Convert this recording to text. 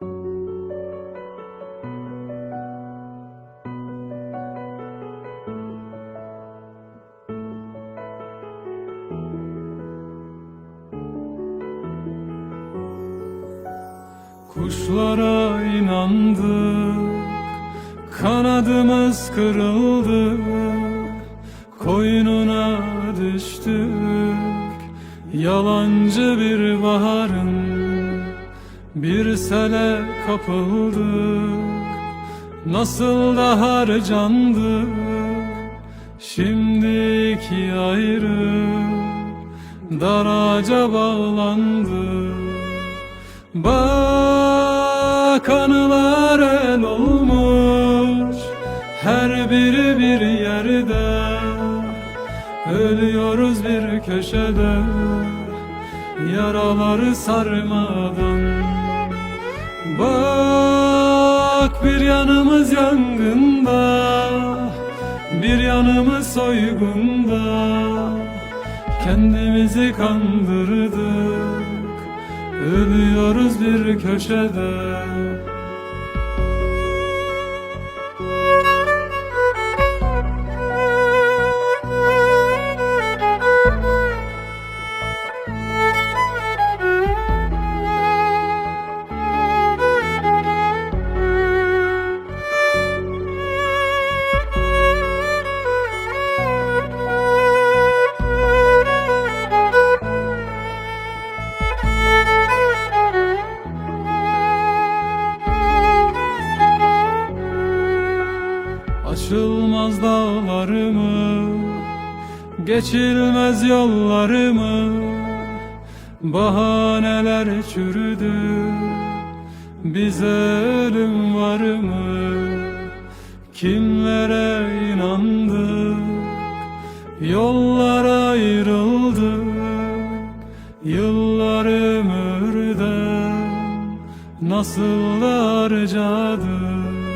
Kuşlara inandık, kanadımız kırıldı, koynuna düştük, yalancı bir baharın, bir sele kapıldık, nasıl da harcandık, şimdi iki ayrı, daraca bağlandık. Bak anılar el olmuş Her biri bir yerde. Ölüyoruz bir köşede Yaraları sarmadan Bak bir yanımız yangında Bir yanımız soygunda. Kendimizi kandırdık Ölüyoruz bir köşede Aşılmaz dağlarımı Geçilmez yollarımı Bahaneler çürüdü Bize ölüm var mı? Kimlere inandık? Yollar ayrıldık Yıllar ömürden Nasıl harcadık